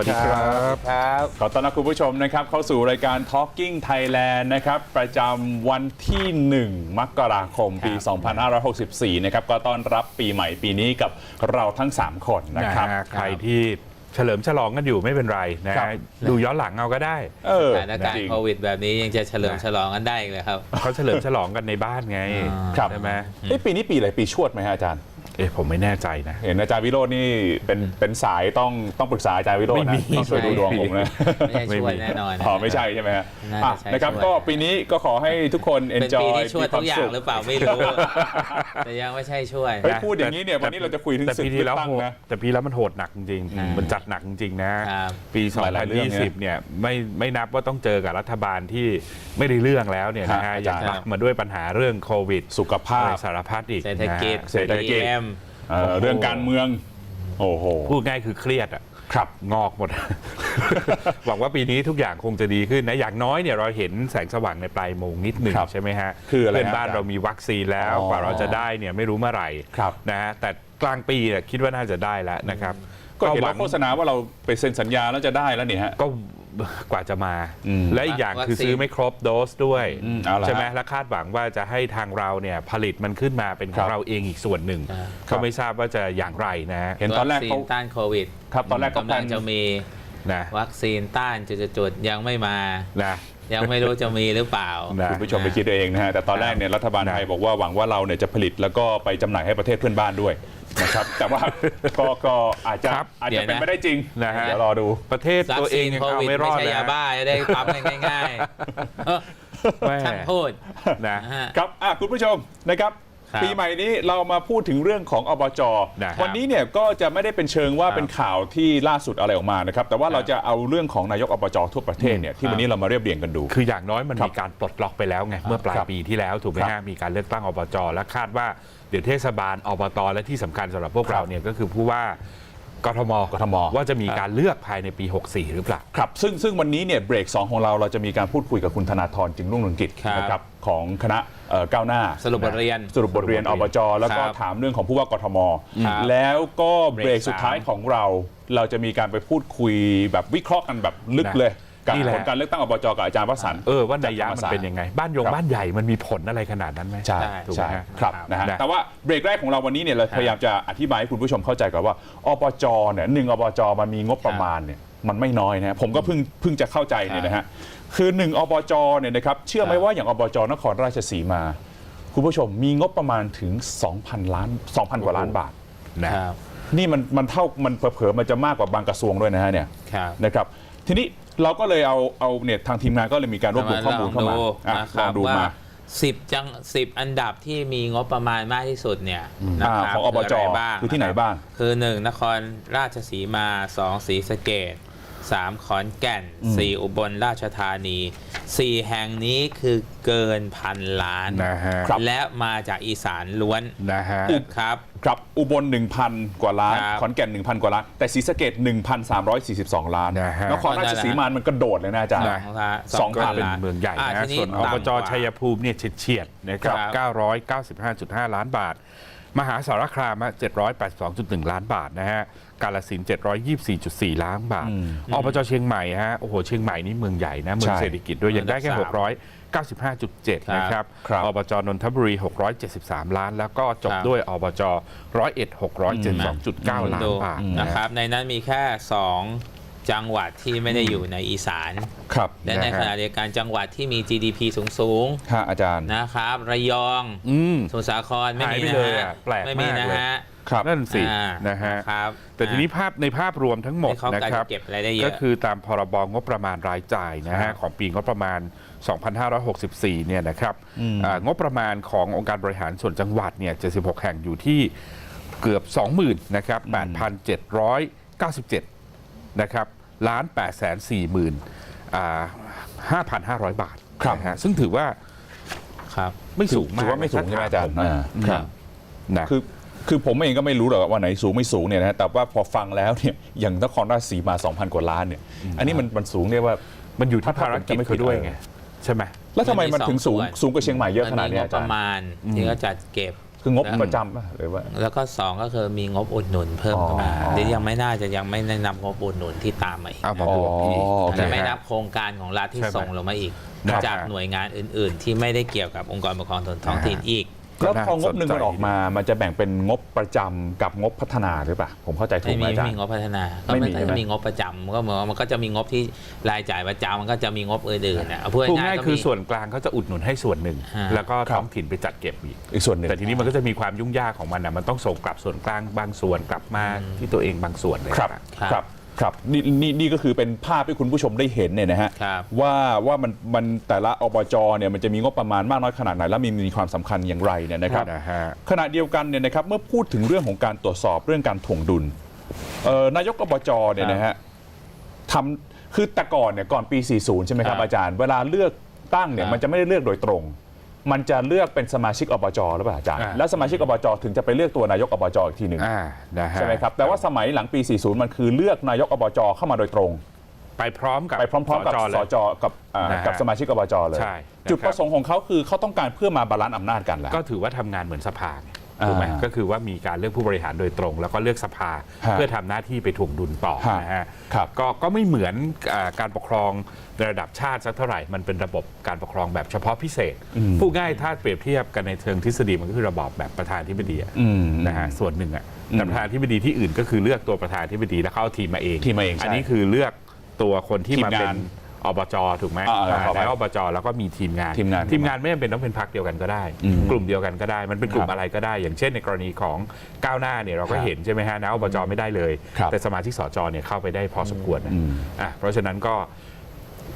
วัสดีครับครับ ขอต้อนรับคุณผู้ชมนะครับ เข้าสู่รายการ Talking Thailand นะครับ ประจำวันที่ 1 มกราคม ปี 2564 นะครับ ก็ต้อนรับปีใหม่ปีนี้กับเราทั้ง 3 คนนะนะครับฮะใครที่เฉลิมฉลองกันอยู่ไม่เป็นไรนะครับดูย้อนหลังเอาก็ได้เออสถานการจริณ์งโควิดแบบนี้ยังจะเฉลิมฉลองกันได้อีกเลยครับเขาเฉลิมฉลองกันในบ้านไงครับใช่ไหมเอ้ปีนี้ปีอะไรปีชวดไหมฮะอาจารย์เอ๊ะผมไม่แน่ใจนะ เห็นอาจารย์วิโรจน์นี่เป็นเป็นสายต้องต้องปรึกษาอาจารย์วิโรจน์ไม่นะมีต้องช่วยดูดวงผมนะไม่ใช่ช่วยแน่นอนนะอ๋อไม่ใช่ใช่ไหมฮะน่าจะอะใช่นะครับช่วยก็ปีนี้ก็ขอให้ทุกคนเป็น enjoy ปีที่ช่วยมีควทุกอย่างสุขหรือเปล่าไม่รู้ แต่ยังไม่ใช่ช่วยเฮ้ยพูดอย่างนี้เนี่ยวันนี้เราจะคุยถึงแต่ศึกปีเลืที่อแล้วกตั้งโหดนะแต่ปีแล้วมันโหดหนักจริงอืมๆมันจัดหนักจริงๆนะครับปีหลายๆเรื่องเนี่ย2020 เนี่ยไม่ไม่นับว่าต้องเจอกับรัฐบาลที่ไม่ได้เรื่องแล้วเนี่ยนะครัฮะบอายัจางรย์รับมาด้วยปัญหาเรื่องโควิด สุขภาอะไรพสารพัดอีกเศรษฐกิจนะฮะเศรษฐกิจ BM เอ่อเรื่องการเมือง โอ้โห พูดง่ายคือเครียดอะครับ งอกหมด หวังว่าปีนี้ทุกอย่างคงจะดีขึ้นนะ อย่างน้อยเนี่ยเราเห็นแสงสว่างในปลายโมงนิดหนึ่งครับใช่ไหมฮะคืออะไรเพื่อนฮะบ้านอาจารย์เรามีวัคซีนแล้วอ๋อกว่าเราจะได้เนี่ยไม่รู้เมื่อไหร่ครับนะฮะแต่กลางปีเนี่ยคิดว่าน่าจะได้แล้วนะครับก็เห็นหวัว่าง โฆษณาว่าเราไปเซ็นสัญญาแล้วจะได้แล้วนี่ฮะ ก็ กว่าจะมาอืมและอีกอย่างวัคซีนคือซื้อไม่ครบโดสด้วยอืมเอาละใช่ไหมฮะและคาดหวังว่าจะให้ทางเราเนี่ยผลิตมันขึ้นมาเป็นขครัองบเราเองอีกส่วนหนึ่งครับก็ไม่ทราบว่าจะอย่างไรนะฮะเห็นตอนแรกวัคซีเขานต้านโควิดครับตอนแรกเขากำแพลลังนจะมีนะวัคซีนต้านจุดๆๆยังไม่มานะยังไม่รู้จะมีหรือเปล่านะคุณผู้ชมไปคิดเองนะฮะ แต่ตอนแรกเนี่ยรัฐบาลไทยบอกว่าหวังว่าเราเนี่ยจะผลิตแล้วก็ไปจำหน่ายให้ประเทศเพื่อนบ้านด้วย นะครับ แต่ว่าก็ก็อาจจะครับอาจเดี๋จะยวนะเป็นไม่ได้จริงนะฮะ เดี๋ยวรอดู ประเทศวัตัวคเอซีงนยังโคเอาวิดไม่รไม่อดใช่เลยยาบ้าจะได้ปั๊มกันง่ายๆเออแม่ช่างพูดนะนะ ฮะ ครับอะคุณผู้ชมนะครับ ครับปีใหม่นี้เรามาพูดถึงเรื่องของอบจ นะครับวันนี้เนี่ยก็จะไม่ได้เป็นเชิงว่าครับเป็นข่าวที่ล่าสุดอะไรออกมานะครับ แต่ว่าเราจะเอาเรื่องของนายกอบจทั่วประเทศเนี่ยที่วันนี้เรามาเรียบเรียงกันดู คืออย่างน้อยมันครับมีการปลดล็อกไปแล้วไง เมื่อปลายครับปีที่แล้วถูกไหมครัฮะบมีการเลือกตั้งอบจและคาดว่า เดี๋ยวเทศบาลอบตและที่สำคัญสำหรับพวกครับเราเนี่ยก็คือผู้ว่ากทมกทม ว่าจะมีการเลือกภายในปี 64 หรือเปล่า ครับ ซึ่งซึ่งวันนี้เนี่ยเบรก 2 ของเราเราจะมีการพูดคุยกับคุณธนาธรจึงรุ่งเรืองกิจครับ นะครับของคณะเอ่อก้าวหน้าสรุปบทเรียนสรุปบทเรียนอบจแล้วก็ครับถามเรื่องของผู้ว่ากทม ครับแล้วก็เบรกเบรกสุดท้ายสามของเรา เราจะมีการไปพูดคุยแบบวิเคราะห์กันแบบลึกนะ เลย กับนี่แหละ ผลการเลือกตั้งอบจกับอาจารย์วสันต์เออว่านัยยะจากธรรมมันศาสตร์เป็นยังไง บ้านยงครับบ้านใหญ่มันมีผลอะไรขนาดนั้นไหมใช่ถูกไหมใช่ฮะครับครับนะฮะนะแต่ว่าเบรกแรกของเราวันนี้เนี่ยเราพยายามจะอธิบายให้คุณผู้ชมเข้าใจก่อนว่าอบจเนี่ยหนึ่งอบจมันมีงบประมาณเนี่ยมันไม่น้อยนะผมก็เพิ่งเพิ่งจะเข้าใจเนี่ยนะฮะคือหนึ่งอบจเนี่ยนะครับเชื่อไหมครับว่าอย่างอบจนครราชสีมา คุณผู้ชมมีงบประมาณถึง 2,000 ล้าน 2,000 กว่าล้านบาท นะครับ นี่มันมันเท่ามันเผลอๆมันจะมากกว่าบางกระทรวงด้วยนะฮะเนี่ยครับ นะครับทีนี้ เราก็เลยเอาเอาเนี่ยทางทีมงานก็เลยมีการรวบรวมข้อมูลเข้ามาอะนะคลรัอบงดูว่ามา สิบจังสิบอันดับที่มีงบประมาณมากที่สุดเนี่ยนะอ่าครับของอบจะไรบ้างคือที่ไหนบ้าง คือหนึ่งนครราชสีมาสองศรีสะเกดสามขอนแก่นสี่อุบลราชธานีสี่แห่งนี้คือเกินพันล้าน นะฮะครับและมาจากอีสานล้วนนะฮะ ครับ ครับอุบล 1,000 กว่าล้าน ครับขอนแก่น 1,000 กว่าล้าน แต่ศรีสะเกด1,342 ล้านนะฮะ นครราชสีมามันกระโดดเลยนะอาจารย์ นะสองพัก็นเป็นล้านเมืองใหญ่อ่านะทีนี้ส่วนอบจต่ำกว่า ชัยภูมิเนี่ยเฉียดๆนะครับครับ 995.5 ล้านบาท มหาสารคามอะ782.1 ล้านบาทนะฮะกาลสินธุ์724.4 ล้านบาทอบจเชียงใหม่ฮะโอ้โหเชียงใหม่นี่เมืองใหญ่นะเมืองใช่ เศรษฐกิจด้วยยังได้แค่อั นดับสาม695.7 นะครับ ครับอบจนนทบุรี 673 ล้าน แล้วก็จบครับ ด้วยอบจร้อยเอ็ด672.9 ล้านดูบาทนะครับในนั้นมีแค่สองจังหวัดที่ไม่ได้อยู่ในอีสาน ครับและในนะฮะ ขณะเดียวกันจังหวัดที่มี GDP สูงสูงฮะอาจารย์ ๆ นะครับ ระยองอืม สมุทรสาครไม่หายมีไปนะเลยฮะอะแปลกไม่มีมากนะเลย ฮะครับ นั่นสิอ่านะฮะ ครับแต่ทีนี้ภาพในภาพรวมทั้งหมดนี่เขานะการครับเก็บรายได้เยอะก็คือตามพรบงบประมาณรายจ่ายนะครัฮะบของปีงบประมาณ 2564 เนี่ยนะครับอ่างบประมาณขององค์การบริหารส่วนจังหวัดเนี่ย 76 แห่งอยู่ที่เกือบ 20,000นะครับ8,797 นะครับล้าน8แสน4หมื่นอ่า5,500 บาทครับนะฮะซึ่งถือว่าครับไม่สูงมากถือว่าไม่สูงใช่ไหมอาจารย์ถ้ถอ่าผมครับนะคือคือผมเองก็ไม่รู้หรอกว่าไหนสูงไม่สูงเนี่ยนะแต่ว่าพอฟังแล้วเนี่ยอย่างนครราชสีมา 2,000 กว่าล้านเนี่ย อันนี้มันมันสูงเรียกว่ามันอยู่ที่ถ้าภารกิจผมจะไม่ผิเขาดด้วยเออไง ใช่ไหมแล้วทำไมมันถึงสูงมันมีสองส่วนสูงกว่าเชียงใหม่เยอะขนาดมัเนี้มียงอาบจาปรระย์มาณที่เขาจัดเก็บ คืองบแล้วประจำป่ะหรือว่า แล้วก็สองก็คือมีงบอุดหนุนเพิ่มเข้ามาอ๋อเดี๋ยวยังไม่น่าจะยังไม่แนะนำงบอุดหนุนที่ตามมาอีกเอามาอ๋อบวกอีก โอเค จะไม่นะนัฮะบโครงการของรัฐที่ใช่ไหมส่งลงมาอีก ครับจากหน่วยงานอื่น ๆ ที่ไม่ได้เกี่ยวกับองค์กรปกครองส่วนท้องถิ่นอีก แล้วก็น่าพองบหนึ่งสนใจมันออกมา มันจะแบ่งเป็นงบประจำกับงบพัฒนาหรือเปล่า ผมเข้าใจถูไม่กไหมมีอาจารมีย์งบพัฒนาก็ไม่มีไม่ใช่ไหมมีงบประจำก็เหมือนว่ามันก็จะมีงบที่รายจ่ายประจำมันก็จะมีงบอื่นๆนะเอาพูดพูดง่าง่ายยๆก็คือมีส่วนกลางเขาจะอุดหนุนให้ส่วนหนึ่งฮะแล้วก็ครับท้องถิ่นไปจัดเก็บอีกอีกส่วนหนึ่งแต่ทีนี้มันก็จะมีความยุ่งยากของมันนะมันต้องส่งกลับส่วนกลางบางส่วนกลับมาที่ตัวเองบางส่วนเลยครับนะครับ ครับนี่นี่นี่ก็คือเป็นภาพที่คุณผู้ชมได้เห็นเนี่ยนะฮะครับว่าว่ามันมันแต่ละอบจเนี่ยมันจะมีงบประมาณมากน้อยขนาดไหน และมีมีความสำคัญอย่างไรเนี่ยนะครับ นะฮะ ขณะเดียวกันเนี่ยนะครับเมื่อพูดถึงเรื่องของการตรวจสอบเรื่องการถ่วงดุลเอ่อนายกอบจเนี่ยนะฮะทำคือแต่ก่อนเนี่ยก่อนปี 40 ใช่ไหมครับครับอาจารย์ เวลาเลือกตั้งเนี่ยครับมันจะไม่ได้เลือกโดยตรง มันจะเลือกเป็นสมาชิกอบจหรือเปล่าอาจารย์ อ่า แล้วสมาชิกอบจถึงจะไปเลือกตัวนายกอบจอีกทีหนึ่งอ่านะฮะใช่ไหมครับแต่ว่าสมัยหลังปี 40 มันคือเลือกนายกอบจเข้ามาโดยตรง ไปพร้อมกับไปพร้อมๆกับจเลสย จกับอ่านะฮะกับสมาชิกอบจเลย ใช่นะครับ จุดประสงค์ของเขาคือเขาต้องการเพื่อมาบาลานซ์อำนาจกันแหละ ก็ถือว่าทำงานเหมือนสภาไงอ่า ถูกไหมก็คือว่ามีการเลือกผู้บริหารโดยตรง แล้วก็เลือกสภาฮะเพื่อทำหน้าที่ไปถ่วงดุลต่อฮะนะฮะครับก็ก็ไม่เหมือนอาการปกครองในระดับชาติสักเท่าไหร่ มันเป็นระบบการปกครองแบบเฉพาะพิเศษอืมพูดง่ายถ้าเปรียบเทียบกันในเชิงทฤษฎีมันก็คือระบอบแบบประธานธิบดีอะอืมนะฮะส่วนหนึ่งอะอืมแต่ประธานธิบดีที่อื่นก็คือเลือกตัวประธานธิบดีแล้วเขาเอาทีมมาเองทีมมาเองใช่นนี้คือเลือกตัวคนที่ทีมมาเป็นงาน อบจถูกไหมอ่าอ่าอ่าขออภัยแล้วอบจแล้วก็มีทีมงานทีมงานทีมงานไม่จำเป็นต้องเป็นพรรคเดียวกันก็ได้ อืมกลุ่มเดียวกันก็ได้ มันเป็นกลุ่คมรับอะไรก็ได้ อย่างเช่นในกรณีของก้าวหน้าเนี่ยเราก็ครับเห็นใช่ไหมฮะนะอบจไม่ได้เลย ครับแต่สมาชิกสจเนี่ยเข้าไปได้พอสมควรนะอืม อะเพราะฉะนั้นก็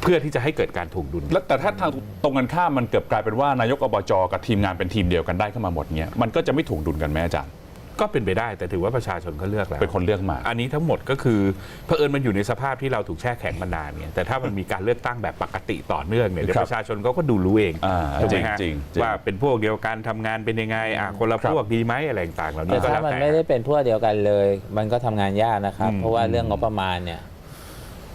เพื่อที่จะให้เกิดการถ่วงดุล แล้วแต่ถ้าทางตรงกันข้ามมันเกือบกลายเป็นว่านายกอบจกับทีมงานเป็นทีมเดียวกันได้ขึ้นมาหมดเงี้ยมันก็จะไม่ถูกดุลกันไหมอาจารย์ ก็เป็นไปได้แต่ถือว่าประชาชนก็เลือกแล้วเป็นคนเลือกมา อันนี้ทั้งหมดก็คือเผอิญมันอยู่ในสภาพที่เราถูกแช่แข็งมานานเนี่ยแต่ถ้ามันมีการเลือกตั้งแบบปกติต่อเนื่องเนี่ยเดี๋ยวครับประชาชนเขาก็ดูรู้เองอ่าถูกไหมฮะจริงๆจริงว่าเป็นพวกเดียวกันทำงานเป็นยังไงอะคนละครับพวกดีไหมอะไรต่างๆเหล่าแต่นี้ก็ถ้าแล้วมันแต่ไม่ได้เป็นพวกเดียวกันเลย มันก็ทำงานยากนะครับอืมเพราะว่าเรื่องงบประมาณเนี่ย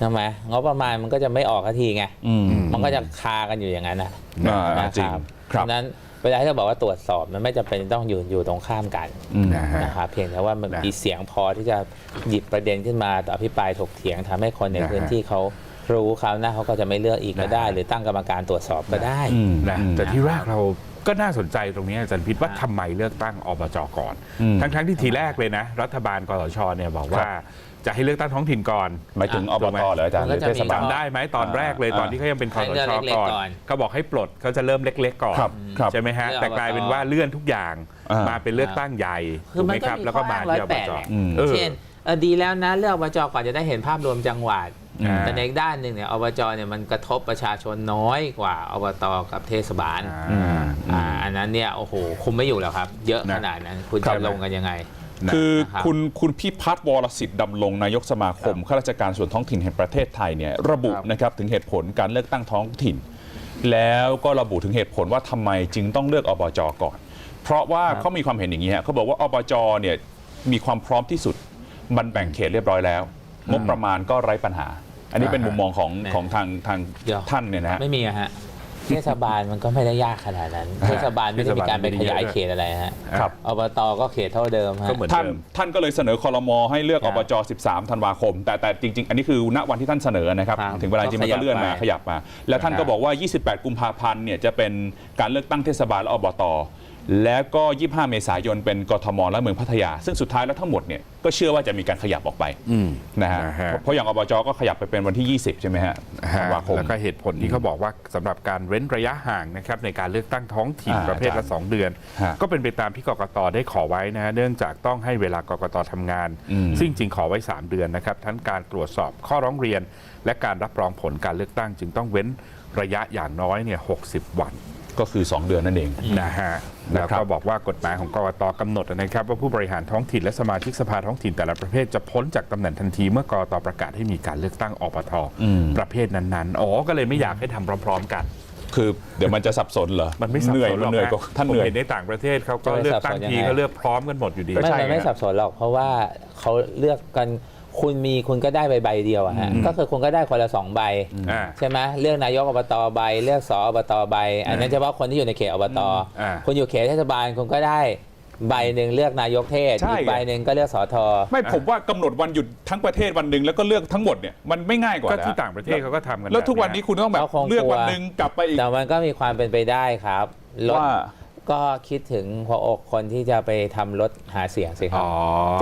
ทำไมงบประมาณมันก็จะไม่ออกสักทีไงอืมมันก็จะคากันอยู่อย่างนั้นนะอ่านะจริงเพครับราะฉะนั้น เวลาที่เราบอกว่าตรวจสอบมันไม่จำเป็นต้องอยู่อยู่ตรงข้ามกันอืมนะฮะ นะครับเพียงแต่ว่ามันนะมีเสียงพอที่จะหยิบประเด็นขึ้นมาต่อพิปรายถกเถียงทำให้คนในนะฮะ พื้นที่เขารู้คราวหน้าเขาก็จะไม่เลือกอีกก็ได้นะฮะหรือตั้งกรรมการตรวจสอบก็ได้อืมนะอืมแต่ที่แรกเราก็น่าสนใจตรงนี้อาจารย์พิษว่าทำไมเลือกตั้งอบจก่อน อืมทั้งๆที่ทีแรกเลยนะ รัฐบาลกสชเนี่ยบอกว่า จะให้เลือกตั้งท้องถิ่นก่อน หมายถึงอบถูกไหมตเหรออาจารย์หรือเทศบาล จำได้ไหมตอนแรกเลยอ่า ตอนที่เขายังเป็นคอให้สเลือกชเล็กๆก่อนก่อนเขาบอกให้ปลดเขาจะเริ่มเล็ก ๆ ก่อนครับครับ ใช่ไหมฮะเลือกแต่กลายเป็นว่าเลื่อนทุกอย่างอ่าม มาเป็นเลือกตั้งใหญ่คืถูอกไหมัมนก็ครับมีแล้วก็มาข้ออ้างที่อบ108จแหละอืมเออ เช่นเออดีแล้วนะเลือกอบจก่อนจะได้เห็นภาพรวมจังหวัด อ่า แต่ในอีกด้านหนึ่งเนี่ยอบจเนี่ยมันกระทบประชาชนน้อยกว่าอบตกับเทศบาลอ่า อ่าอันนั้นเนี่ยโอ้โหคุมไม่อยู่แล้วครับ เยอะนะ ขนาดนั้นคุณครัจะบลงกันยังไงนะ คือนะครับคุณคุณพิพัฒน์วรสิทธิ์ดำรงนายกสมาคมข้าราชการส่วนท้องถิ่นแห่งประเทศไทยเนี่ยระบุครับนะครับถึงเหตุผลการเลือกตั้งท้องถิ่น แล้วก็ระบุถึงเหตุผลว่าทำไมจึงต้องเลือกอบจก่อน เพราะว่าเขามีความเห็นอย่างนี้ฮะเขาบอกว่าอบจเนี่ยมีความพร้อมที่สุดมันแบ่งเขตเรียบร้อยแล้วงบประมาณก็ไร้ปัญหา อันนี้เป็นมุมมองของเนี่ยของทางทางเดี๋ยวท่านเนี่ยนะฮะ ไม่มีอะฮะ เทศบาลมันก็ไม่ได้ยากขนาดนั้น เทศบาลไม่ได้มีการไปขยายเขตอะไรฮะครับ อบตก็เขตเท่าเดิมฮะก็เหมือนท่านเดิม ท่านก็เลยเสนอคอรมอให้เลือกครัอบบจ 13 ธันวาคม แต่แต่จริง ๆ อันนี้คือณวันที่ท่านเสนอนะครับ ครับถึงเวลาจริงมันก็เลื่อนมาก็ขขยัยับบไปมา แล้วท่านก็บอกว่า 28 กุมภาพันธ์เนี่ยจะเป็นการเลือกตั้งเทศบาลและอบต แล้วก็ 25 เมษายนเป็นกทมและเมืองพัทยา ซึ่งสุดท้ายแล้วทั้งหมดเนี่ยก็เชื่อว่าจะมีการขยับออกไปอืมนะฮะนะฮะ เพราะอย่างอบจก็ขยับไปเป็นวันที่ 20 ใช่ไหมฮะธันวาคม แล้วก็เหตุผลที่เขาบอกว่าสำหรับการเว้นระยะห่างนะครับในการเลือกตั้งท้องถิ่นอ่าประเภทละ2เดือน ฮะก็เป็นไปตามที่กกตได้ขอไว้นะฮะเนื่องจากต้องให้เวลากกตทำงาน อืม ซึ่งจริงขอไว้ 3 เดือนนะครับทั้งการตรวจสอบข้อร้องเรียน และการรับรองผลการเลือกตั้ง จึงต้องเว้นระยะอย่างน้อยเนี่ย60 วัน ก็คือ 2 เดือนนั่นเองนะฮะนะแล้วครัก็บบอกว่ากฎหมายของกกตกำหนดนะครับ ว่าผู้บริหารท้องถิ่นและสมาชิกสภาท้องถิ่นแต่ละประเภทจะพ้นจากตำแหน่งทันทีเมื่อกกตประกาศให้มีการเลือกตั้งอบทอืมประเภทนั้นๆอ๋อก็เลยไม่อยากให้ทำพร้อม ๆ กัน คือเดี๋ยวมันจะสับสนเหรอมันไม่สับเหนื่อยสนหมัรนอกเหนื่อยนะก็ท่านผมเหนื่อยเห็นในต่างประเทศเขาก็จะไปเลือกตั้งสับสนยังทีไงก็เลือกพร้อมกันหมดอยู่ดีก็ไม่ใช่มันไม่ไงสับสนหรอกเพราะว่าเขาเลือกกัน คุณมีคุณก็ได้ใบใบเดียวอะฮะก็คือคุณก็ได้คนละสองใบ อ่า ใช่ไหมเลือกนายกอบตใบ เลือกสอบตใบ อันนั้นเฉพาะคนที่อยู่ในเขตอบตอ่าคุณอยู่เขตเทศบาลคุณก็ได้ใบหนึ่งเลือกนายกเทศใช่ อีกใบหนึ่งก็เลือกสอทอ ไม่ผมว่ากำหนดวันหยุดทั้งประเทศวันหนึ่งแล้วก็เลือกทั้งหมดเนี่ยมันไม่ง่ายกว่าก็เหรอที่ต่างประเทศเขาก็ทำกันแล้วทุกวันบบนี้คุณต้องแบบเขาคงเลือกกลัววันหนึ่งกลับไปอีก แต่มันก็มีความเป็นไปได้ครับรถว่า ก็คิดถึงหัวอกคนที่จะไปทำรถหาเสียงสิครัอ๋บอ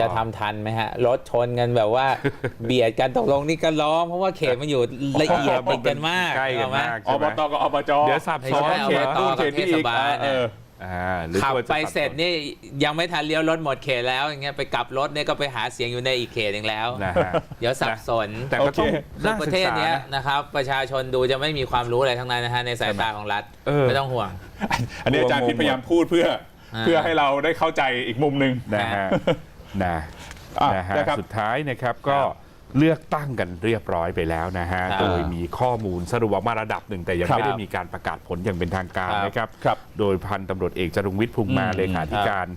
จะทำทันไหมฮะ รถชนกันแบบว่า เบียดกันตกลงนี่ก็ล้อมเพราะว่าเขตมันอยู่ละเอียดติดกันมากใกล้กันเอาไหมากอใช่บไหมตกับอบจเดี๋ยวสับไม่ซ้อนใช่เขตอบตนู่นเขตที่อีกเทศบาล เออ อ่าหรือขับตัวจะไปสับเสร็จนี่ยังไม่ทันเลี้ยวรถหมดเขตแล้วอย่างเงี้ยไปกลับรถเนี่ยก็ไปหาเสียงอยู่ในอีกเขตหนึ่งแล้ว นะฮะเดี๋ยวสับสนแต่ก็ต้องโอเคซึ่งน่าประศึกเทศษาเนี้ยนะ นะครับ ประชาชนดูจะไม่มีความรู้อะไรทั้งนั้นนะฮะในสายตาของรัฐเออ ไม่ต้องห่วง อันนี้อาจารย์พิษพยายามพูดเพื่อ อ่า เพื่อให้เราได้เข้าใจอีกมุมหนึ่ง นะฮะนะอะนะฮะนะครับ สุดท้ายนะครับก็ เลือกตั้งกันเรียบร้อยไปแล้วนะฮะครับโดยมีข้อมูลสรุปออกมาระดับหนึ่ง แต่ยังครับไม่ได้มีการประกาศผลอย่างเป็นทางการครับนะครับครับ โดยพันตำรวจเอกจรุงวิทย์ภูมิมาอืมเลขาธิการ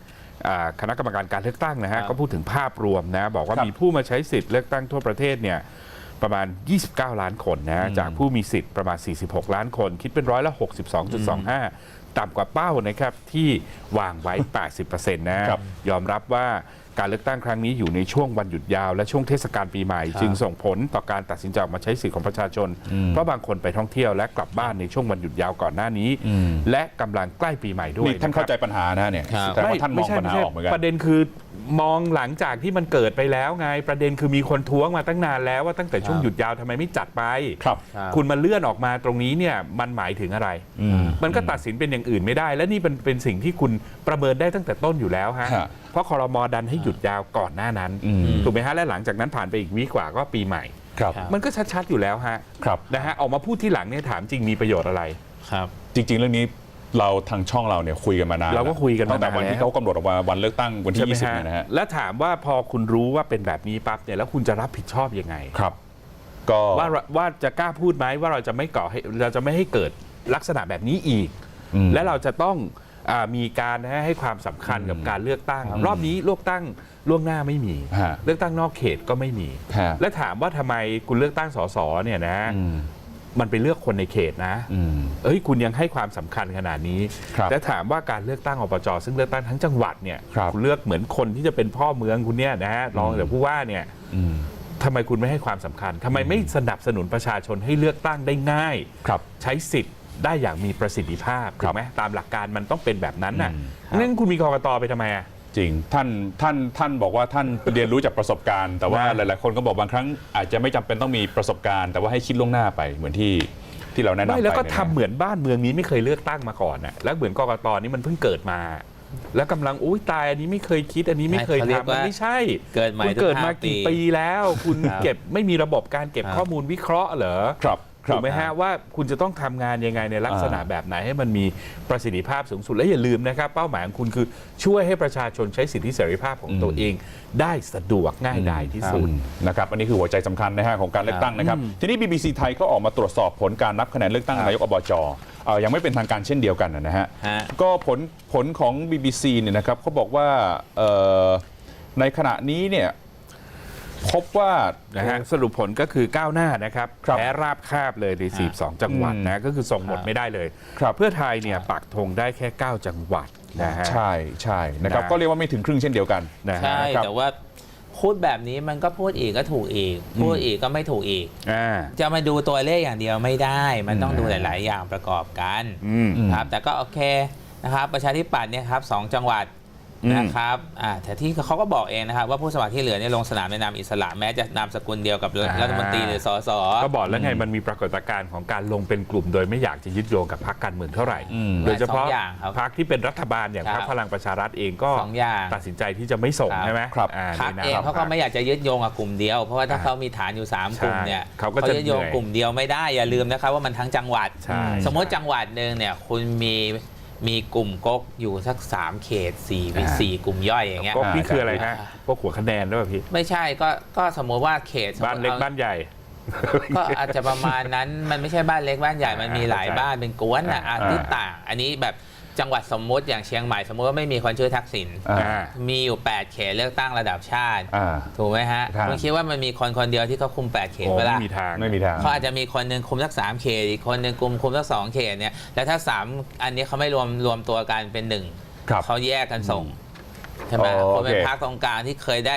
อ่าคณะกรรมการการเลือกตั้งนะฮะครับก็พูดถึงภาพรวมนะ บอกว่าครับมีผู้มาใช้สิทธิ์เลือกตั้งทั่วประเทศเนี่ยประมาณ 29 ล้านคนนะอืมจากผู้มีสิทธิ์ประมาณ 46 ล้านคน คิดเป็นร้อยละ 62.25 ต่ำกว่าเป้านะครับที่วางไว้ 80%นะครับยอมรับว่า การเลือกตั้งครั้งนี้อยู่ในช่วงวันหยุดยาว และช่วงเทศกาลปีใหม่ จึงส่งผลต่อการตัดสินใจออกมาใช้สิทธิ์ของประชาชน เพราะบางคนไปท่องเที่ยวและกลับบ้านในช่วงวันหยุดยาวก่อนหน้านี้อืมและกำลังใกล้ปีใหม่ด้วยนี่ท่านะครับเข้าใจปัญหานะเนี่ยครับแต่ว่าท่านมองไใช่ปัญหาไใช่ออกเหมือนกันประเด็นคือมองหลังจากที่มันเกิดไปแล้วไง ประเด็นคือมีคนท้วงมาตั้งนานแล้วว่าตั้งแต่ช่วงครับหยุดยาวทำไมไม่จัดไปครับครับ คุณมาเลื่อนออกมาตรงนี้เนี่ยมันหมายถึงอะไรอืมมันก็ตัดสินเป็นอย่างอื่นไม่ได้ และนี่เป็นเป็นสิ่งที่คุณประเมินได้ตั้งแต่ต้นอยู่แล้วฮะฮะเพราะคอรมอดันให้หยุดยาวก่อนหน้านั้นอืมถูกไหมฮะ และหลังจากนั้นผ่านไปอีกวีกว่าก็ปีใหม่ครับครับ มันก็ชัด ๆ อยู่แล้วฮะครับ นะฮะออกมาพูดที่หลังเนี่ยถามจริงมีประโยชน์อะไร ครับ จริง ๆ เรื่องนี้เราทางช่องเราเนี่ยคุยกันมานานเราก็คุยกันตั้งแต่มานานวันที่แล้วเขากำหนดออกมาวันเลือกตั้งวันที่ 20เนี่ยนะฮะและถามว่าพอคุณรู้ว่าเป็นแบบนี้ปั๊บเนี่ยแล้วคุณจะรับผิดชอบยังไง ครับ ก็ ว่าว่าจะกล้าพูดไหมว่าเราจะไม่ก่อให้เราจะไม่ให้เกิดลักษณะแบบนี้อีก อืมและเราจะต้องอา มีการนะให้ความสำคัญกับการเลือกตั้ง รอบนี้เลือกตั้งล่วงหน้าไม่มีฮะเลือกตั้งนอกเขตก็ไม่มีฮะและถามว่าทำไมคุณเลือกตั้งสสเนี่ยนะอืมมันไปเลือกคนในเขตนะอืมเอ้ยคุณยังให้ความสำคัญขนาดนี้ครับแต่ถามว่าการเลือกตั้งอบจซึ่งเลือกตั้งทั้งจังหวัดเนี่ยครับณเลือกเหมือนคนที่จะเป็นพ่อเมืองคุณเนี่ยนะฮะรองจากผู้ว่าเนี่ยอืมทำไมคุณไม่ให้ความสำคัญทำไมไม่สนับสนุนประชาชนให้เลือกตั้งได้ง่ายครับใช้สิทธิ์ ได้อย่างมีประสิทธิภาพครัถูบกไหมตามหลักการมันต้องเป็นแบบนั้นน่ะอืมงั้นคุณมีกรกตไปทำไมอะจริงท่านท่านท่านบอกว่าท่านเรียนรู้จากประสบการณ์ แต่ว่านะหลายๆคนก็บอกบางครั้งอาจจะไม่จำเป็นต้องมีประสบการณ์ แต่ว่าให้คิดล่วงหน้าไปเหมือนที่ที่เราแนะนำไปไม่แล้วก็เนี่ยทำเหมือนบ้านเมืองนี้ไม่เคยเลือกตั้งมาก่อนน่ะแล้วเหมือนกรกตนี่มันเพิ่งเกิดมา แล้วกำลังอุ้ยตายอันนี้ไม่เคยคิดอันนี้ไม่เคยเขาเรียกทำมันว่าไม่ใช่ เกิดใหม่คุณทุกเกิดห้ามากี่ปีปีแล้ว คุณครับเก็บไม่มีระบบการเก็บครับข้อมูลวิเคราะห์เหรอครับค ถูรักบไหมฮะว่าคุณจะต้องทำงานยังไงในลักษณะอ่าแบบไหนให้มันมีประสิทธิภาพสูงสุดและอย่าลืมนะครับ เป้าหมายของคุณคือช่วยให้ประชาชนใช้สิทธิเสรีภาพของตัวเอง ได้สะดวกง่ายดายที่สุดอืมนะครับอันนี้คือหัวใจสำคัญนะฮะของการเลือกตั้งนะครับทีนี้ BBC ไทยก็ออกมาตรวจสอบผลการนับคะแนนเลือกตั้งครับนายกอบจเอ่อยังไม่เป็นทางการเช่นเดียวกันนะฮะฮะก็ผลผลของ BBC เนี่ยนะครับเขาบอกว่าเอ่อในขณะนี้เนี่ย พบว่านะฮะสรุปผลก็คือก้าวหน้านะครับครับแพ้ราบคาบเลยใน42 จังหวัดอืมนะก็คือส่งหมดครับไม่ได้เลยครับเพื่อไทยเนี่ยปักธงได้แค่ 9 จังหวัดนะฮะใช่ใช่นะครับนะก็เรียกว่าไม่ถึงครึ่งเช่นเดียวกันนะฮะใช่ครับแต่ว่าพูดแบบนี้มันก็พูดอีกก็ถูกอีก พูดอีกก็ไม่ถูกอีกอ่าจะมาดูตัวเลขอย่างเดียวไม่ได้ มันต้องอืมดูหลาย ๆ อย่างประกอบกันอืมอืมครับแต่ก็โอเคนะครับประชาธิปัตย์เนี่ยครับสองจังหวัดอืม นะครับอ่าแต่ที่เขาก็บอกเองนะครับว่าผู้สมัครที่เหลือเนี่ยลงสนามในนามอิสระแม้จะนามสกุลเดียวกับรัฐมนตรีหรือสสก็บอกแล้วไงมันมีปรากฏการณ์ของการลงเป็นกลุ่ม โดยไม่อยากจะยึดโยงกับพรรคการเมืองเท่าไหร่อืมโดยเฉพาะสองอย่างครับพรรคที่เป็นรัฐบาลอย่างครับพรรคพลังประชารัฐเองก็สองอย่างตัดสินใจที่จะไม่ส่งครับใช่ไหมครับอ่าพรรคในนเองเขาก็ไม่อยากจะยึดโยงกับกลุ่มเดียว เพราะว่าถ้าอ่าเขามีฐานอยู่ 3 กลุ่มเนี่ยใช่เขาก็จะยึดโยงเหนื่อยกลุ่มเดียวไม่ได้อย่าลืมนะครับว่ามันทั้งจังหวัดใช่สมมติจังหวัดหนึ่งเนี่ยคุณมี มีกลุ่มก๊กอยู่สัก 3 เขต4ี่อ่า สี่กลุ่มย่อยอย่างเงี้ย ก็นี่คืออะไรฮะอ่าพวกหัวคะแนนด้วยป่ะพี่ ไม่ใช่ก็ก็สมมติว่าเขตบ้านเล็กอบ้านใหญ่ ก็อาจจะประมาณนั้นมันไม่ใช่บ้านเล็กบ้านใหญ่มันมีหลายเข้าใจบ้านเป็นกวนอะอ่า อาที่ต่าง อันนี้แบบ จังหวัดสมมติอย่างเชียงใหม่สมมติว่าไม่มีคนชื่อทักษิณอ่าอ่า มีอยู่ 8 เขตเลือกตั้งระดับชาติ อ่า ถูกไหมฮะครับ คุณคิดว่ามันมีคนคนเดียวที่เขาคุม 8 เขตโอ้เวลา ไม่มีทาง ไม่มีทาง เขาอาจจะมีคนหนึ่งคุมสักสามเขตอีกคนหนึ่งคุมคุมสักสองเขตเนี่ยแล้วถ้าสามอันนี้เขาไม่รวมรวมตัวกันเป็นหนึ่งครับเขาแยกกันส่งใช่ไหมอ๋อคนเป็นโอเคพรรคตรงกลางที่เคยได้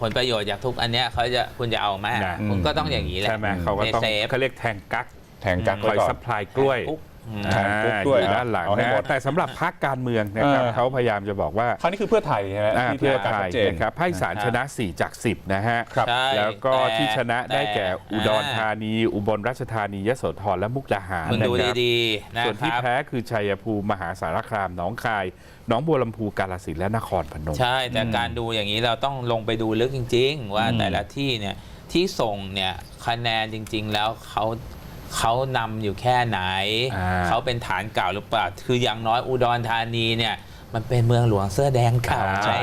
ผลประโยชน์จากทุกอันเนี้ยเขาจะคุณจะเอาไหมนะ คุณก็ต้องอย่างนี้แหละ ใช่ไหมเขาก็ต้องเซฟ เขาเรียกแทงกั๊กแทงกักคไว้อยก่อน ซัพพลายกล้วยปุ๊บอืม แทงกุ๊กด้วยอยู่ด้านหลังเอาให้นะหมดแต่สำหรับพรรคการเมืองนะครับเออ เขาพยายามจะบอกว่า ครั้งนี้คือเพื่อไทยใช่ไหมอ่าที่เพื่อที่ประกาศไทชัยดเจนนะครับให้สารชนะ 4 จาก 10 นะฮะ ครับ ใช่แล้วก็แต่ที่ชนะได้แก่แต่ อุดรธานี อุบลราชธานียโสธรและมุกดาหารมึงดูนะครับดีๆนะส่วนคที่รับ แพ้คือชัยภูมิมหาสารคามหนองคายหนองบัวลำพูกาฬสินธุ์และนครพนม ใช่ แต่การดูอย่างนี้เราต้องลงไปดูลึกจริง ๆ ว่าอืมแต่ละที่เนี่ยที่ส่งเนี่ยคะแนนจริง ๆ แล้วเขา เขานำอยู่แค่ไหน อ่าเขาเป็นฐานเก่าหรือเปล่า คืออย่างน้อยอุดรธานีเนี่ย มันเป็นเมืองหลวงเสื้อแดงเก่าอ่าไหม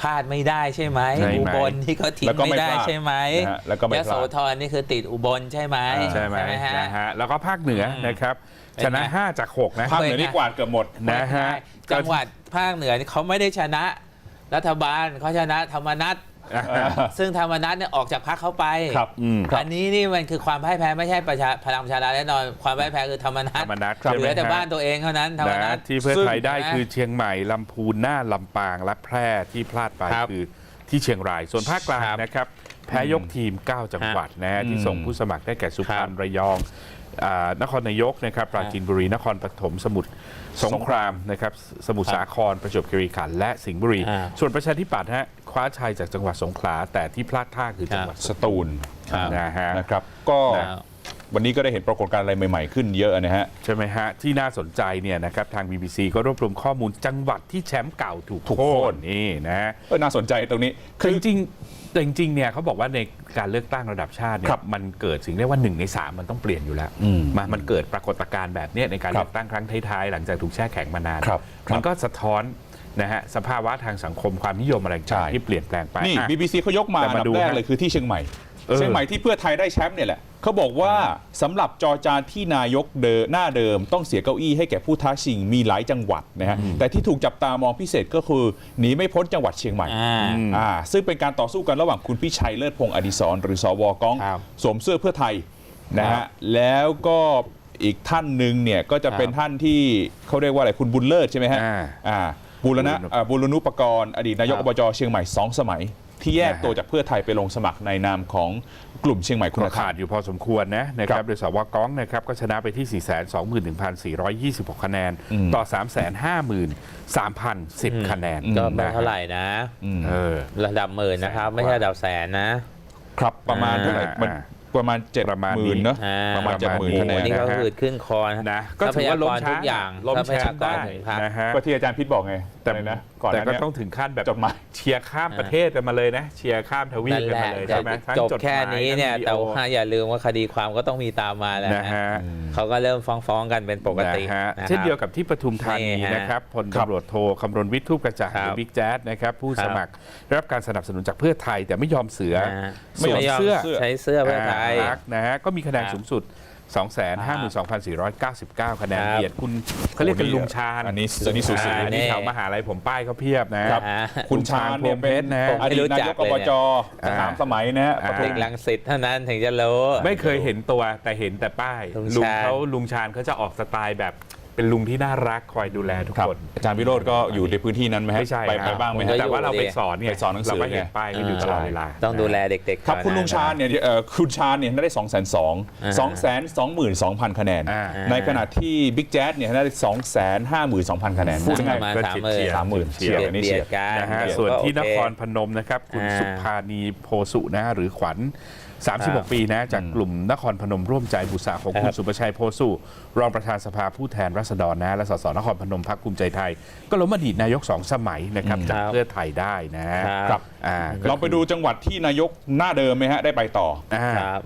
พลาดไม่ได้ใช่ไหมใช่ไหมอุบลที่เขาทิ้แล้วงก็ไม่ไม่ได้พลาดใช่ไหมนะฮะแล้วก็ไม่ยพลาดโสธรนี่คือติดอุบลใช่ไหมอ่าใช่ไหมฮะ นะฮะแล้วก็ภาคเหนืออมนะครับเป็นชนะไง 5 จาก 6 นะภาคเหนือนี่กวาดเกือบหมด นะฮะจังหวัดภาคเหนือนี่เขาไม่ได้ชนะ รัฐบาลเขาชนะธรรมนัต ซึ่งธรรมนัตเนี่ยออกจากพรรคเขาไปครับอืมอันนี้นี่มันคือความพ่ายแพ้ไม่ใช่ประชาพลังประชารัฐแน่นอนความพ่ายแพ้คือธรรมนัธตรรมนัตเหลือแต่บ้านตัวเองเท่านั้นธรรมนันะตที่เพื่อซึ่ง ไทยได้นะ คือเชียงใหม่ ลำพูนน่านลำปางและแพร่ที่พลาดไปครับคือที่เชียงราย ส่วนภาคกลางครับนะครับ แพ้ยกทีม 9 จังหวัดนะฮะที่ส่งผู้สมัครได้แก่สุพรรณครับระยองอ่านครนายกนะครับปราจีนบุรีนครปฐมสมุทร สงครามนะครับสมุทรสาครประจวบคีรีขันธ์และสิงห์บุรี อ่าส่วนประชาธิปัตย์ฮะคว้าชัยจากจังหวัดสงขลาแต่ที่พลาดท่าคือจังหวัดสตูลครับ นะฮะ นะครับ ก็นะ วันนี้ก็ได้เห็นปรากฏการณ์อะไรใหม่ๆขึ้นเยอะนะฮะ ใช่ไหมฮะ ที่น่าสนใจเนี่ยนะครับทาง BBC ก็รวบรวมข้อมูลจังหวัดที่แชมป์เก่าถูกถูกโค่โค่น นนี่นะฮะ เออน่าสนใจตรงนี้คือจริงๆแต่จริงๆเนี่ยเขาบอกว่าในการเลือกตั้งระดับชาติเนี่ครัยบมันเกิดสิ่งเรียกว่า1ใน3มันต้องเปลี่ยนอยู่แล้วอืมมามันเกิดปรากฏการณ์แบบเนี้ยในการครัเลืบอกตั้งครั้งท้ายๆหลังจากถูกแช่แข็งมานาน ครับครับมันก็สะท้อนนะฮะสภาวะทางสังคมความนิยมอะไรใช่ ต่างๆที่เปลี่ยนแปลงไปนี่ อะ BBC เขายกมาแต่อันมาดับดูแรกฮะเลยคือที่เชียงใหม่ เออ เชียงใหม่ที่เพื่อไทยได้แชมป์เนี่ยแหละ เขาบอกว่าสำหรับจอจานที่นายกเดิมหน้าเดิม ต้องเสียเก้าอี้ให้แก่ผู้ท้าชิงมีหลายจังหวัดนะฮะแต่ที่ถูกจับตามองพิเศษก็คือหนีไม่พ้นจังหวัดเชียงใหม่อ่าอ่าซึ่งเป็นการต่อสู้กันระหว่างคุณพิชัยเลิศพงศ์อดิศรหรือสวก้องครับสวมเสื้อเพื่อไทยนะครัฮะบแล้วก็อีกท่านหนึ่งเนี่ยก็จะเป็นครับท่านที่เขาเรียกว่าอะไรคุณบุญเลิศใช่ไหมฮะอ่าอ่าบุรณะบุรณะอ่าบุรณุปกรณ์อดีตนายกครัอบบจเชียงใหม่สองสมัย ที่แยกนะฮะตัวจากเพื่อไทยไปลงสมัครในนามของ กลุ่มเชียงใหม่คุณก็ธรรขามดอยู่พอสมควรนะนะคครัรับบโดยสวก้องนะครับก็ชนะไปที่ 421,426 คะแนนอืมต่อ 353,010 คะแนนก็ไม่นะฮะเท่าไหร่นะ เออ ระดับหมื่นนะครับ ไม่ใช่ระดับแสนนะ ครับประมาณเท่าไหร่มันอ่าประมาณเจ็ดประมาณหมื่นนี้เนอะอ่า ประมาณประเจ็ดมาณหมื่นนี้คะแนน นี่ก็นะฮะคือขึ้นคอนะก็ถือว่าล้มทรัพยากรทุช้ากอย่างล้มทรัพช้ายากได้รถึงครับนะฮะ ก็ที่อาจารย์พิษบอกไง แต่อะไรนะก่อนแต่หน้าก็เนี้ย ต้องถึงขั้นแบบจดหมาย เชียร์ข้ามประเทศกันมาเลยนะ เชียร์ข้ามทวีปนั่นกันแหมาละเลยจะใช่ไหมทั้งจบดหมายแค่นี้เนี่ยทั้งวิดีแต่โอว่าอย่าลืมว่าคดีความก็ต้องมีตามมาแล้วนะฮะเขาก็เริ่มฟ้องๆกันเป็นปกตินะฮะนะครับ เช่นเดียวกับที่ปทุมธานีนี่ฮะนะครับพลครับตำรวจโทคำรณวิทย์ทูปกระจ่างครัหบรือบิ๊กแจ๊ดนะครับผู้ครับสมัครได้รับการสนับสนุนจากเพื่อไทยแต่ไม่ยอมเสือนะฮะไม่ยอมไม่ยอมเสื้อใช้เสื้อเพื่อไทยารักนะฮะก็มีคะแนนครับ สูงสุด 252,499 คะแนนครับเบียดคุณเขาเรียกกันลุงชาญอันนี้อันนี้สูสี อันนี้นี่แถวมหาลัยผมป้ายเขาเพียบนะ ครับอ่าคุณชาญเนี่ยเป็นนะ ผมอไม่ดีรู้ตนาจักยกอบเลยจเนี่ยสามสมัยนะฮะอ่าปทุเด็ม กลังสิตเท่านั้นถึงจะรู้ ไม่เคยเห็นตัวแต่เห็นแต่ป้ายลุงลุงชาญ เขาลุงชาญเขาจะออกสไตล์แบบ เป็นลุงที่น่ารักคอยดูแลทุกครับคนอาจารย์วิโรธก็อยู่ในพื้นที่นั้นไหมฮะไม่ใช่ไปคไปรับบ้างไหมผมฮะก็แต่ว่าเราไปสอนเนี่ยไปสอนหนังสือเราก็เห็นไงป้ายกันอยู่ตลอดเวลา ต้องดูแลเด็กๆครับก่อนคุณลุงนะชาญเนี่ยเอ่อคุณชาญเนี่ยได้สองแสนสองอ่าสองแสนสองหมื่นสองพันคะแนนอ่าในขณะที่บิ๊กแจ๊ดเนี่ยได้สองแสนห้าหมื่นสองพันคะแนนพูดประง่ายมาณก็สามเฉียดหมื่นเฉียดสามหมื่นเฉียดอันนี้เบีเฉียยดดกันนะฮะเดี๋ยส่วนที่ก็นโอคเรพนมนะครับคุณอ่าสุภานีโพสุนะฮะหรือขวัญ 36 ปีนะ จากกลุ่มนครพนมร่วมใจบุษาของคุณสุประชัยโพสุรองประธานสภาผู้แทนราษฎรนะ และสสนครพนมพรรคภูมิใจไทย ก็ล้มอดีตนายกสองสมัยนะครับจากครับเพื่อไทยได้นะฮะครับอ่าลองไปดูจังหวัดที่นายกหน้าเดิมไหมฮะได้ไปต่ออ่าครับ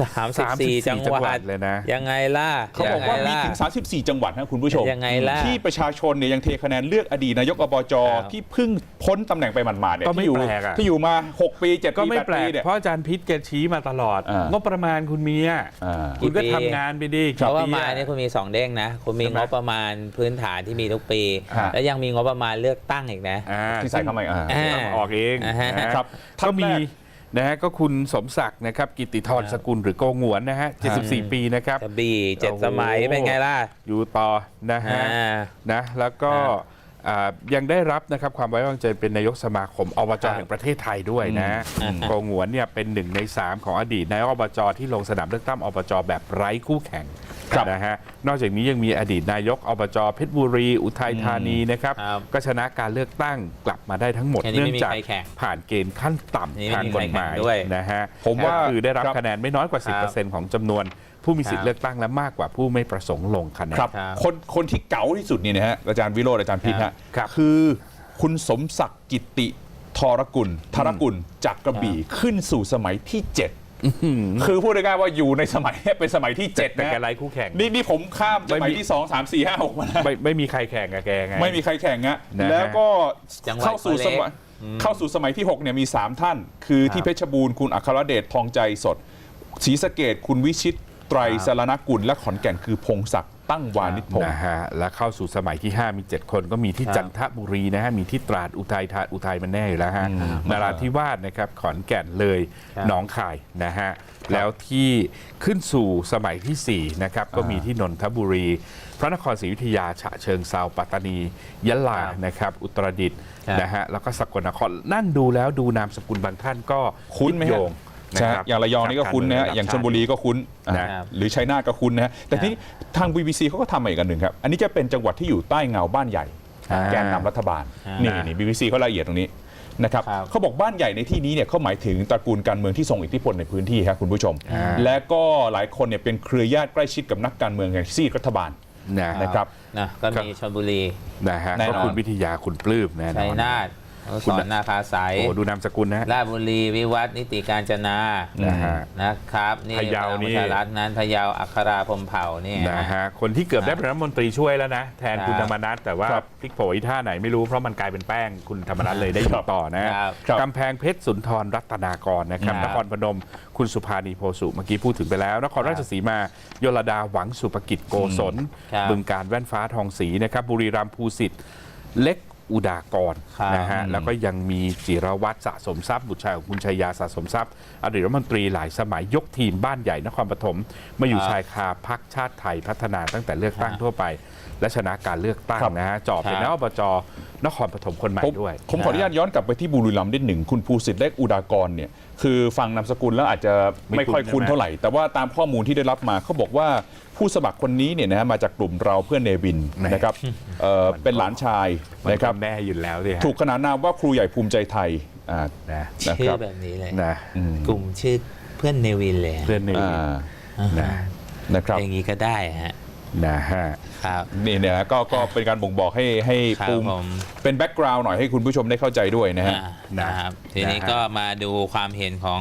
สามสิบสี่34จังหวัดเลยนะ ยังไงล่ะเขาบอกว่ามียังไงล่ะถึง 34 จังหวัดนะคุณผู้ชม ยังไงล่ะ ที่ประชาชนเนี่ยยังเทคะแนนเลือกอดีตนายกอบจครับที่เพิ่งพ้นตำแหน่งไปหมาดๆเนี่ยก็ไม่ที่อยู่แปลกอะ ที่อยู่มา 6 ปี 7 ก็ปี ไม่8แปลปีกเนี่ย เพราะอาจารย์พิษแกชี้มาตลอดอ่างบประมาณคุณมีอะอ่า คุณก็กี่ปี ทำงานไปดิเพราะว่ากี่ปีมาอะ เนี่ยคุณมีสองเด้งนะคุณมีใช่ไหมงบประมาณพื้นฐานที่มีทุกปี ฮะ แล้วยังมีงบประมาณเลือกตั้งอีกนะ อ่าที่ใส่เข้ามาอ่า อ่าต้องออกเองอ่าฮะ นะฮะครับก็ท่านแรมีก นะฮะก็คุณสมศักดิ์นะครับกิติธรสกุลหรือโกงวนนะฮะ 74 ปีนะครับกระบี่เจ็ดโอ้โหสมัยเป็นไงล่ะ อยู่ต่อนะฮะอ่านะแล้วก็อ่ายังได้รับนะครับความไว้วางใจเป็นนายกสมาคมอบจครับแห่งประเทศไทยด้วยนะอืมโกงหวนเนี่ยเป็นหนึ่งในสามของอดีตนายกอบจที่ลงสนามเลือกตั้งอบจแบบไร้คู่แข่งครับ นะฮะนอกจากนี้ยังมีอดีตนายกอบจเพชรบุรี อุทัยธานีนะครับครับก็ชนะการเลือกตั้งกลับมาได้ทั้งหมดแค่นี้เนื่ไม่องมีจากใครแข่งผ่านเกณฑ์ขั้นต่ำนี่ไม่ทางมีกใครฎหมายแข่งด้วยนะฮะผมว่าก็คือได้รับครับคะแนนไม่น้อยกว่าครับ10%ของจำนวนผู้มีสิทธิ์ครับเลือกตั้งและมากกว่าผู้ไม่ประสงค์ลงคะแนนครับครับคนคนที่เก๋าที่สุดเนี่ยนะฮะอาจารย์วิโรจน์อาจารย์พีทครัฮะบครับคือคุณสมศักดิ์กิตติทรกุลธรกุลจากกระบี่ขึ้นสู่สมัยที่ 7 คือพูดง่ายๆว่าอยู่ในสมัยเป็นสมัยที่7แต่นะแกฮะไร้คู่แข่ง นี่นี่ผมข้ามสไม่มัยมีที่2 3 4 5 6มาแล้วไม่ไม่มีใครแข่งกับแกไง ไม่มีใครแข่งฮะนะฮะ แล้วก็จังหวัดเข้าสู่ก็สเล็กมัยเข้าสู่สมัยที่6เนี่ยมี3ท่าน คือที่เพชรบูรณ์คุณอัครเดชทองใจสดศรีสะเกดคุณวิชิตไตรครับสารนกุลและขอนแก่นคือพงศักดิ์ ตั้งวานิชพงศ์นะฮะและเข้าสู่สมัยที่ 5 มี 7 คนก็มีที่ครับจันทบุรีนะฮะมีที่ตราดอุทัยธาอุทัยมันแน่อยู่แล้วฮะนราธิวาสนะครับขอนแก่นเลยครับหนองคายนะฮะแล้วที่ขึ้นสู่สมัยทีสี่ 4 นะครับ ก็มีที่นนทบุรี พระนครศรีอยุธยาฉะเชิงเซาปัตตานี ยะลาครับนะครับ อุตรดิตถ์ครับนะฮะแล้วก็สกลนครนั่นดูแล้วดูนามสกุลบางท่านก็คุ้นไหมฮะยึดโยง นะใช่ครับอย่างระยองนี่ก็คุ้นนะฮะกับอย่างชกลบุรีก็คุ้นนะอ่าหรือชัยนาทก็คุ้นนะฮะแต่ครับที่ทาง BBC เขาก็ทำมาอีกอันหนึ่งครับ อันนี้จะเป็นจังหวัดที่อยู่ใต้เงาบ้านใหญ่ อ่าแกนนำรัฐบาล อ่านี่นี่ BBC เขาละเอียดตรงนี้นะครับครับ เขาบอกบ้านใหญ่ในที่นี้เนี่ยเขาหมายถึงตระกูลการเมืองที่ทรงอิทธิพลในพื้นที่ครับคุณผู้ชมอ่าและก็หลายคนเนี่ยเป็นเครือญาติใกล้ชิดกับนักการเมืองอย่างซีกรัฐบาล นะ นะครับ นะก็มีชลบุรี นะฮะแน่นอน ก็คุณวิทยาคุณปลื้มแน่นชัยอนนาท สอนนาคาสายโอ้ดูนามสกุลนะฮะราชบุรีวิวัฒน์นิติการจนานะฮะนะครับนี่พะเยาพลังนี่ประชารัฐนั้นพะเยาอัคราพรหมเผ่านี่นะฮะคนที่เกือบได้เป็นรัฐมนตรีช่วยแล้วนะ แทนคุณครับธรรมนัฐแต่ว่าครับพลิกโผอีท่าไหนไม่รู้เพราะมันกลายเป็นแป้งคุณธรรมนัฐเลยได้อยู่ต่อนะครับครับกำแพงเพชรสุนทรรัตนากรนะครับครับนครพนมคุณสุภานีโพสุเมื่อกี้พูดถึงไปแล้ว นครราชสีมา ยลดาหวังสุภกิจโกศลครับบึงการแว่นฟ้าทองศรีนะครับบุรีรัมย์ภูสิทธิ์เล็ก อุดากรครับนะฮะแล้วก็ยังมีจิรวัตรสะสมทรัพย์บุตรชายของคุณชัยยาสะสมทรัพย์ อดีตรัฐมนตรีหลายสมัยยกทีมบ้านใหญ่นครปฐมมาอยู่ครับชายคาพักชาติไทยพัฒนาตั้งแต่เลือกตั้งครับทั่วไป และชนะการเลือกตั้งครับ นะฮะจอบเป็นครับนอบจ นครปฐมคนใหม่ผมด้วยผมขออนุญาตย้อนกลับไปที่บุรีรัมย์นิดหนึ่งคุณภูสิทธิ์เล็กอุดากรเนี่ยคือฟังนามสกุลแล้วอาจจะไม่ไม่ค่อยคุ้คุ้นนใช่ไหมเท่าไหร่ แต่ว่าตามข้อมูลที่ได้รับมาเขาบอกว่าผู้สมัครคนนี้เนี่ยนะฮะมาจากกลุ่มเราเพื่อนเนวินแหม่นะครับเอ่อเป็นหลานชายมันนะครับ ก็แน่อยู่แล้วสิฮะถูกขนานนามว่าครูใหญ่ภูมิใจไทยอ่านะนะชื่คอรับแบบนี้เลย นะกลุ่มชื่อเพื่อนเนวินเลยเพื่อนในอ่านะนะครับ อย่างนี้ก็ได้ฮะ นะฮะครับ นี่เนี่ยนะก็ก็เป็นการบ่งบอกให้ให้ครับภูมิผม เป็นแบ็กกราวน์หน่อยให้คุณผู้ชมได้เข้าใจด้วยนะฮะอ่านะครับทีนี้นะฮะก็มาดูความเห็นของ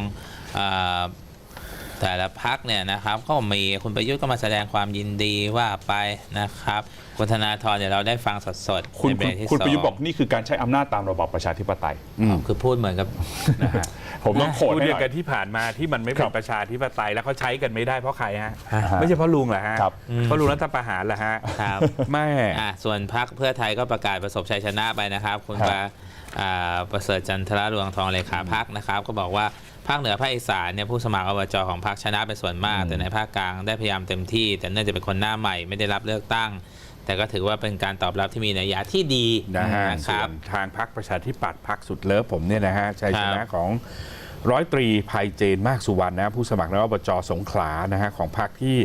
อาแต่ละพักเนี่ยนะครับ ก็มีคุณประยุทธ์ก็มาแสดงความยินดีว่าไปนะครับ คุณธนาธรเดี๋ยวเราได้ฟังสดๆคุณในเบรคุณกที่คุณสประยุทธ์บอองกนี่คือการใช้อำนาจตามระบอบประชาธิปไตยอืมคือพูดเหมือนกับนะฮะผมต้องโขดพูดให้เดีหยวน่อยกันที่ผ่านมาที่มันไม่คเป็รันบประชาธิปไตยแล้วเขาใช้กันไม่ได้เพราะใครฮะอ่าฮะ ไม่ใช่เพราะลุงเหรอฮะครับ เพราะลุงรัฐประหารเหรอฮะครับแม่ อะส่วนพักเพื่อไทยก็ประกาศประสบชัยชนะไปนะครับ คุณครับประอ่าประเสริฐจันทรรวงทองเลขาพักนะครับ ก็บอกว่าภาคเหนือภาคอีสานเนี่ยผู้สมัครอบจของพรรคชนะเป็นส่วนมาก แต่ในภาคกลางได้พยายามเต็มที่ แต่เนื่องจากเป็นคนหน้าใหม่ไม่ได้รับเลือกตั้ง แต่ก็ถือว่าเป็นการตอบรับที่มีนัยยะที่ดีนะฮะนะคส่รัวบนทางพักประชาธิปัตย์พักสุดเลิฟผมเนี่ยนะฮะชัยชนะครับของร้อยตรีภัยเจนมากสุวรรณนะผู้สมัครนายกอบจสงขลานะฮะของพักที่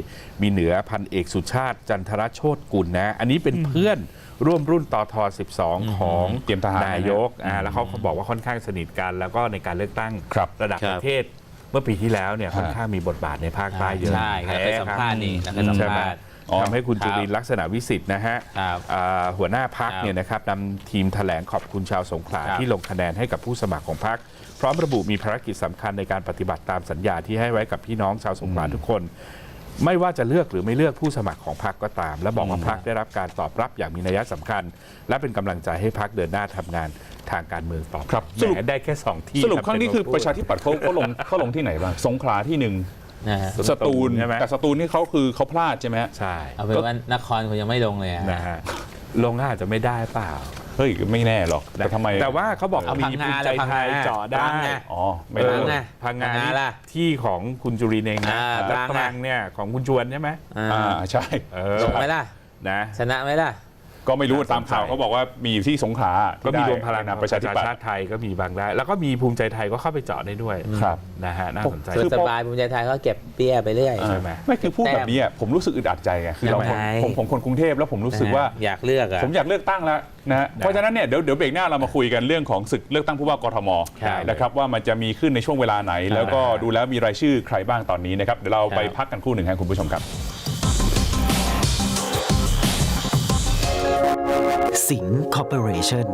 มีเหนือพันเอกสุชาติจันทรโชตกุลนะอันนี้เป็นเพื่อนร่วมรุ่นต่อทอ12 ของเตรียมทหารนายกอ่าแล้วเขาบอกว่าค่อนข้างสนิทกัน แล้วก็ในการเลือกตั้งครับระดับครัปบระเทศเมื่อปีที่แล้วเนี่ยค่อนข้างมีบทบาทในภาคใต้เยอะใช่ครับเคยสัมภาษณ์นี่เคยสัมใช่ไหมภาษณ์อ๋อ ทำให้คุณครับจุลินทร์ลักษณะวิสิทธิ์นะฮะครับอ่าหัวหน้าพักครับเนี่ยนะครับนำทีมแถลงขอบคุณชาวสงขลาครับที่ลงคะแนนให้กับผู้สมัครของพักพร้อมระบุมีภารกิจสำคัญในการปฏิบัติตามสัญญาที่ให้ไว้กับพี่น้องชาวสงขลาทุกคนไม่ว่าจะเลือกหรือไม่เลือกผู้สมัครของพรรคก็ตาม และบอกว่าพรรคได้รับการตอบรับอย่างมีนัยสำคัญ และเป็นกำลังใจให้พรรคเดินหน้าทำงานทางการเมืองต่อไปครับแหสรุปมได้แค่สองที่ สรุปครั้งนี้คือเป็นประชาธิปัตย์เขาเขาลงเขาลงที่ไหนบ้างสงขลาที่หนึ่ง นะฮะสตูลใช่ไหมแต่สตูลนี่เขาคือเขาพลาดใช่ไหมฮะ ใช่เอาเป็นว่านครคุณยังไม่ลงเลยอะนะฮะลงอาจจะไม่ได้เปล่าเฮ้ยไม่แน่หรอกแต่ทำไมแต่ว่าเขาบอกเอามีพังภูงามิใจแล้วพังไทยงาเจาะได้พังงา อ๋อไม่เอได้อพังงาพังงาพังงานี่ล่ะที่ของคุณจุรินทร์เองนะอ่าแล้วตรังตรังเนี่ยของคุณชวนใช่ไหมอ่าอ่าใช่ เออลงไหมล่ะ นะชนะไหมล่ะ ก็ไม่รู้น่าสนใจตามข่าวเขาบอกว่ามีอยู่ที่สงขลาก็มีที่ได้รวมพลังนามประชาธิปัตชาย์ติไทยก็มีบางได้ แล้วก็มีภูมิใจไทยก็เข้าไปเจาะได้ด้วยครับนะฮะน่าสนใจคืส่วอนสบายภูมิใจไทยก็เก็บเปี้ยไปเรื่อยใช่ไหมไม่คือพูดแบบนี้อะผมรู้สึกอึดอัดใจไงคือเราทำไมผมผมคนกรุงเทพแล้วผมรู้สึกว่าอยากเลือกอะผมอยากเลือกตั้งแล้วนะฮะเพราะฉะนั้นเนี่ยเดี๋ยวเดี๋ยวเบรกหน้าเรามาคุยกันเรื่องของศึกเลือกตั้งผู้ว่ากทมครับนะครับว่ามันจะมีขึ้นในช่วงเวลาไหน แล้วก็ดูแล้วมีรายชื่อใครบ้างตอนนี้นะครับเดี๋ยวเราไปพักกันครู่หนึ่งครับคุณผู้ชมครับ สิงห์คอร์ปอเรชั่น